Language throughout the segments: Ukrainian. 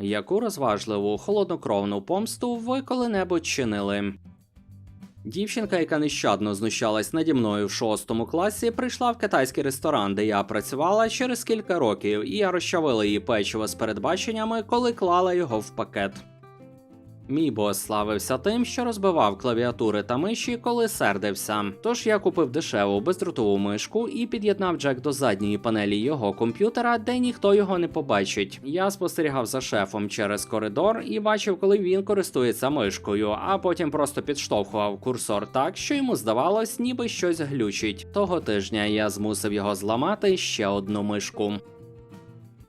Яку розважливу, холоднокровну помсту ви коли-небудь чинили? Дівчинка, яка нещадно знущалась наді мною в шостому класі, прийшла в китайський ресторан, де я працювала через кілька років, і я розчавила її печиво з передбаченнями, коли клала його в пакет. Мій бос славився тим, що розбивав клавіатури та миші, коли сердився. Тож я купив дешеву бездротову мишку і під'єднав джек до задньої панелі його комп'ютера, де ніхто його не побачить. Я спостерігав за шефом через коридор і бачив, коли він користується мишкою, а потім просто підштовхував курсор так, що йому здавалось, ніби щось глючить. Того тижня я змусив його зламати ще одну мишку.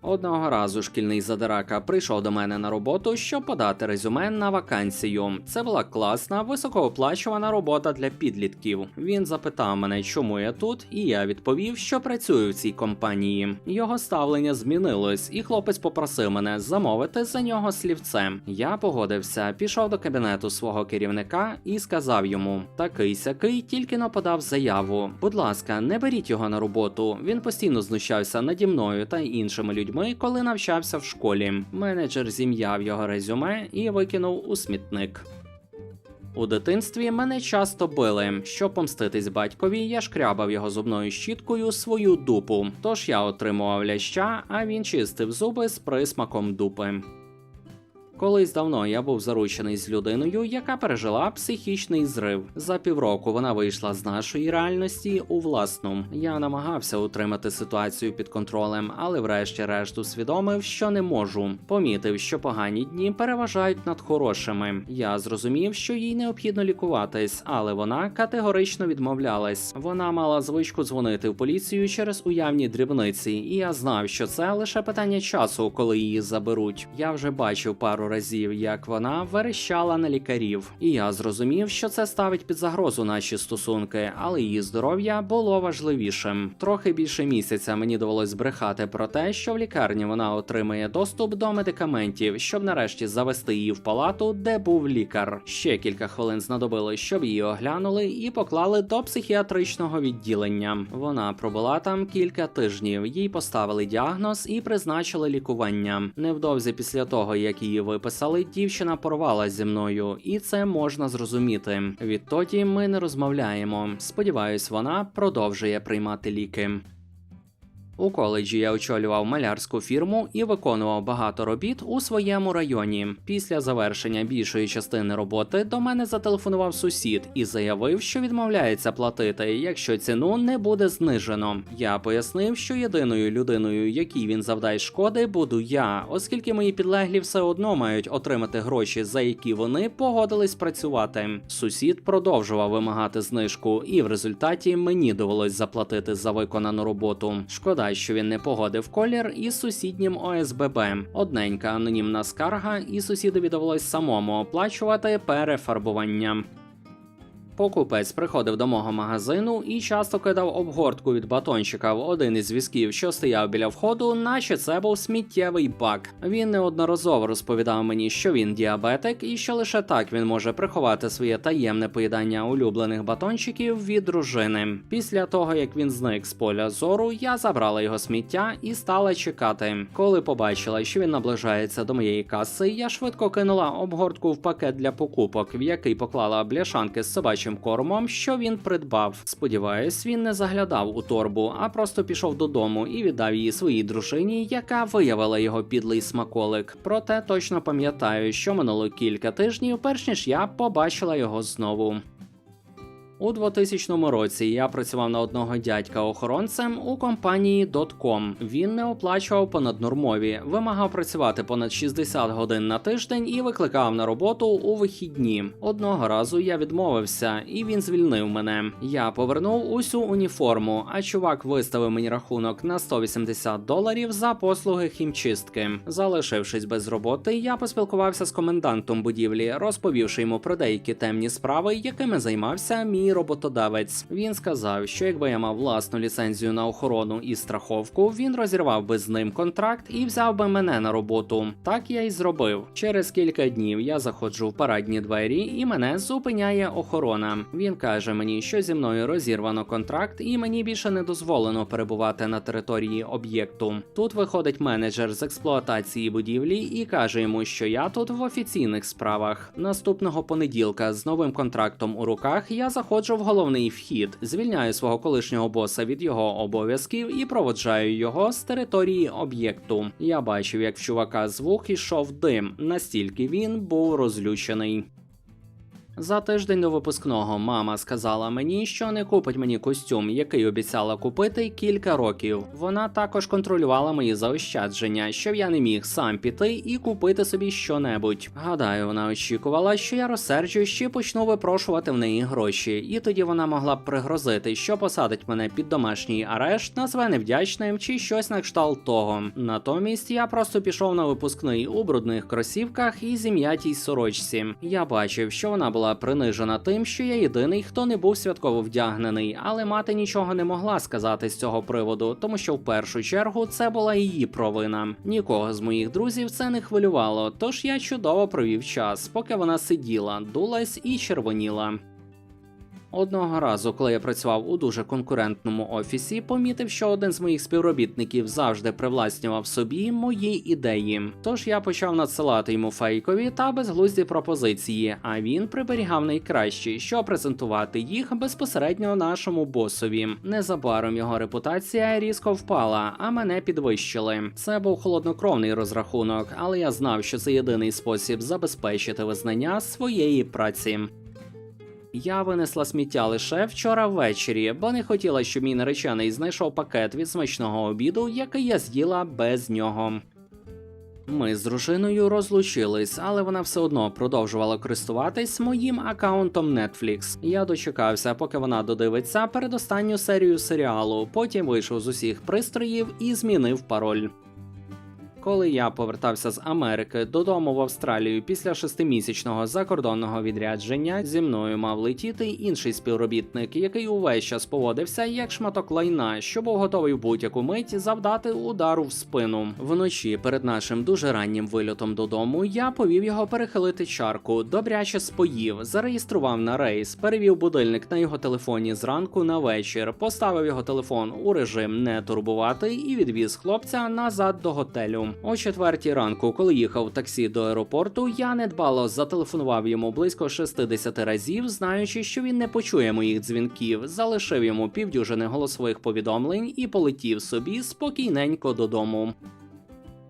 Одного разу шкільний задирака прийшов до мене на роботу, щоб подати резюме на вакансію. Це була класна, високооплачувана робота для підлітків. Він запитав мене, чому я тут, і я відповів, що працюю в цій компанії. Його ставлення змінилось, і хлопець попросив мене замовити за нього слівце. Я погодився, пішов до кабінету свого керівника і сказав йому: такий сякий, тільки но подав заяву. Будь ласка, не беріть його на роботу. Він постійно знущався наді мною та іншими людьми, коли навчався в школі. Менеджер зім'яв його резюме і викинув у смітник. У дитинстві мене часто били. Щоб помститись батькові, я шкрябав його зубною щіткою свою дупу. Тож я отримував ляща, а він чистив зуби з присмаком дупи. Колись давно я був заручений з людиною, яка пережила психічний зрив. За півроку вона вийшла з нашої реальності у власну. Я намагався утримати ситуацію під контролем, але врешті-решт усвідомив, що не можу. Помітив, що погані дні переважають над хорошими. Я зрозумів, що їй необхідно лікуватись, але вона категорично відмовлялась. Вона мала звичку дзвонити в поліцію через уявні дрібниці, і я знав, що це лише питання часу, коли її заберуть. Я вже бачив пару разів, як вона верещала на лікарів, і я зрозумів, що це ставить під загрозу наші стосунки, але її здоров'я було важливішим. Трохи більше місяця мені довелось збрехати про те, що в лікарні вона отримає доступ до медикаментів, щоб нарешті завести її в палату, де був лікар. Ще кілька хвилин знадобилось, щоб її оглянули і поклали до психіатричного відділення. Вона пробула там кілька тижнів. Їй поставили діагноз і призначили лікування. Невдовзі після того, як її виписали, дівчина порвала зі мною, і це можна зрозуміти. Відтоді ми не розмовляємо. Сподіваюсь, вона продовжує приймати ліки. У коледжі я очолював малярську фірму і виконував багато робіт у своєму районі. Після завершення більшої частини роботи до мене зателефонував сусід і заявив, що відмовляється платити, якщо ціну не буде знижено. Я пояснив, що єдиною людиною, якій він завдає шкоди, буду я, оскільки мої підлеглі все одно мають отримати гроші, за які вони погодились працювати. Сусід продовжував вимагати знижку, і в результаті мені довелось заплатити за виконану роботу. Шкода, що він не погодив колір із сусіднім ОСББ. Одненька анонімна скарга, і сусідові довелось самому оплачувати перефарбування. Покупець приходив до мого магазину і часто кидав обгортку від батончика в один із візків, що стояв біля входу, наче це був сміттєвий бак. Він неодноразово розповідав мені, що він діабетик, і що лише так він може приховати своє таємне поїдання улюблених батончиків від дружини. Після того як він зник з поля зору, я забрала його сміття і стала чекати. Коли побачила, що він наближається до моєї каси, я швидко кинула обгортку в пакет для покупок, в який поклала бляшанки з собачим кормом, що він придбав. Сподіваюсь, він не заглядав у торбу, а просто пішов додому і віддав її своїй дружині, яка виявила його підлий смаколик. Проте точно пам'ятаю, що минуло кілька тижнів, перш ніж я побачила його знову. У 2000 році я працював на одного дядька охоронцем у компанії .com. Він не оплачував понаднормові, вимагав працювати понад 60 годин на тиждень і викликав на роботу у вихідні. Одного разу я відмовився, і він звільнив мене. Я повернув усю уніформу, а чувак виставив мені рахунок на 180 доларів за послуги хімчистки. Залишившись без роботи, я поспілкувався з комендантом будівлі, розповівши йому про деякі темні справи, якими займався мій мій роботодавець. Він сказав, що якби я мав власну ліцензію на охорону і страховку, він розірвав би з ним контракт і взяв би мене на роботу. Так я й зробив. Через кілька днів я заходжу в парадні двері, і мене зупиняє охорона. Він каже мені, що зі мною розірвано контракт, і мені більше не дозволено перебувати на території об'єкту. Тут виходить менеджер з експлуатації будівлі і каже йому, що я тут в офіційних справах. Наступного понеділка з новим контрактом у руках я заходжу в головний вхід, звільняю свого колишнього боса від його обов'язків і проводжаю його з території об'єкту. Я бачив, як в чувака з вух ішов дим, настільки він був розлючений. За тиждень до випускного мама сказала мені, що не купить мені костюм, який обіцяла купити кілька років. Вона також контролювала мої заощадження, щоб я не міг сам піти і купити собі щонебудь. Гадаю, вона очікувала, що я розсерджуюсь чи почну випрошувати в неї гроші, і тоді вона могла б пригрозити, що посадить мене під домашній арешт, назве невдячним чи щось на кшталт того. Натомість я просто пішов на випускний у брудних кросівках і зім'ятій сорочці. Я бачив, що вона була принижена тим, що я єдиний, хто не був святково вдягнений, але мати нічого не могла сказати з цього приводу, тому що в першу чергу це була її провина. Нікого з моїх друзів це не хвилювало, тож я чудово провів час, поки вона сиділа, дулась і червоніла. Одного разу, коли я працював у дуже конкурентному офісі, помітив, що один з моїх співробітників завжди привласнював собі мої ідеї. Тож я почав надсилати йому фейкові та безглузді пропозиції, а він приберігав найкращі, щоб презентувати їх безпосередньо нашому босові. Незабаром його репутація різко впала, а мене підвищили. Це був холоднокровний розрахунок, але я знав, що це єдиний спосіб забезпечити визнання своєї праці. Я винесла сміття лише вчора ввечері, бо не хотіла, щоб мій наречений знайшов пакет від смачного обіду, який я з'їла без нього. Ми з дружиною розлучились, але вона все одно продовжувала користуватись моїм аккаунтом Netflix. Я дочекався, поки вона додивиться передостанню серію серіалу. Потім вийшов з усіх пристроїв і змінив пароль. Коли я повертався з Америки додому в Австралію після шестимісячного закордонного відрядження, зі мною мав летіти інший співробітник, який увесь час поводився як шматок лайна, що був готовий в будь-яку мить завдати удару в спину. Вночі перед нашим дуже раннім вильотом додому я повів його перехилити чарку, добряче споїв, зареєстрував на рейс, перевів будильник на його телефоні зранку на вечір, поставив його телефон у режим не турбувати і відвіз хлопця назад до готелю. О четвертій ранку, коли їхав таксі до аеропорту, я недбало зателефонував йому близько 60 разів, знаючи, що він не почує моїх дзвінків, залишив йому півдюжини голосових повідомлень і полетів собі спокійненько додому.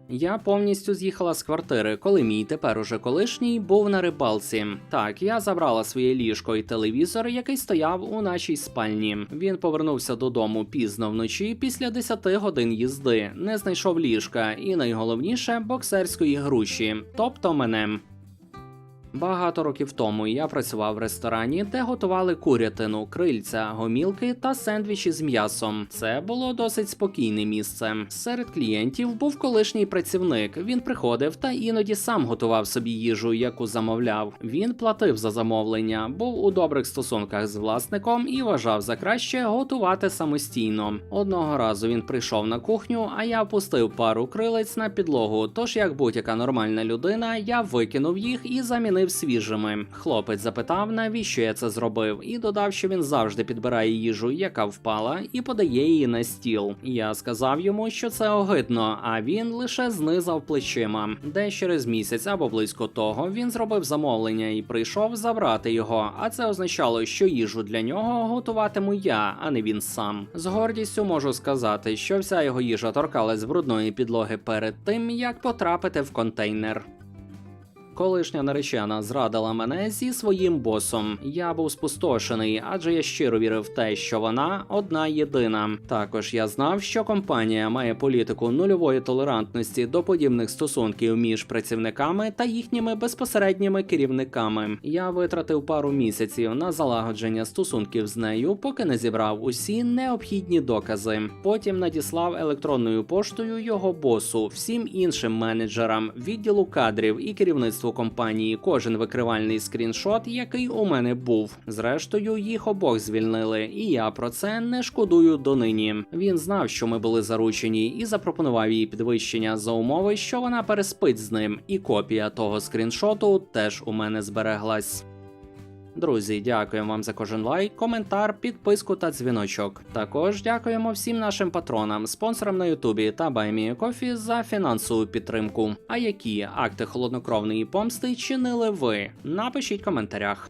Я повністю з'їхала з квартири, коли мій тепер уже колишній був на рибалці. Так, я забрала своє ліжко і телевізор, який стояв у нашій спальні. Він повернувся додому пізно вночі після 10 годин їзди, не знайшов ліжка і найголовніше боксерської груші, тобто мене. Багато років тому я працював в ресторані, де готували курятину, крильця, гомілки та сендвічі з м'ясом. Це було досить спокійне місце. Серед клієнтів був колишній працівник. Він приходив та іноді сам готував собі їжу, яку замовляв. Він платив за замовлення, був у добрих стосунках з власником і вважав за краще готувати самостійно. Одного разу він прийшов на кухню, а я впустив пару крилець на підлогу. Тож, як будь-яка нормальна людина, я викинув їх і замінив свіжими. Хлопець запитав, навіщо я це зробив, і додав, що він завжди підбирає їжу, яка впала, і подає її на стіл. Я сказав йому, що це огидно, а він лише знизав плечима. Десь через місяць або близько того він зробив замовлення і прийшов забрати його. А це означало, що їжу для нього готуватиму я, а не він сам. З гордістю можу сказати, що вся його їжа торкалась брудної підлоги перед тим, як потрапити в контейнер. Колишня наречена зрадила мене зі своїм босом. Я був спустошений, адже я щиро вірив в те, що вона одна єдина. Також я знав, що компанія має політику нульової толерантності до подібних стосунків між працівниками та їхніми безпосередніми керівниками. Я витратив пару місяців на залагодження стосунків з нею, поки не зібрав усі необхідні докази. Потім надіслав електронною поштою його босу, всім іншим менеджерам, відділу кадрів і керівництву керівництву компанії кожен викривальний скріншот, який у мене був. Зрештою, їх обох звільнили, і я про це не шкодую донині. Він знав, що ми були заручені, і запропонував їй підвищення за умови, що вона переспить з ним, і копія того скріншоту теж у мене збереглась. Друзі, дякуємо вам за кожен лайк, коментар, підписку та дзвіночок. Також дякуємо всім нашим патронам, спонсорам на Ютубі та Баймі Кофі за фінансову підтримку. А які акти холоднокровної помсти чинили ви? Напишіть в коментарях.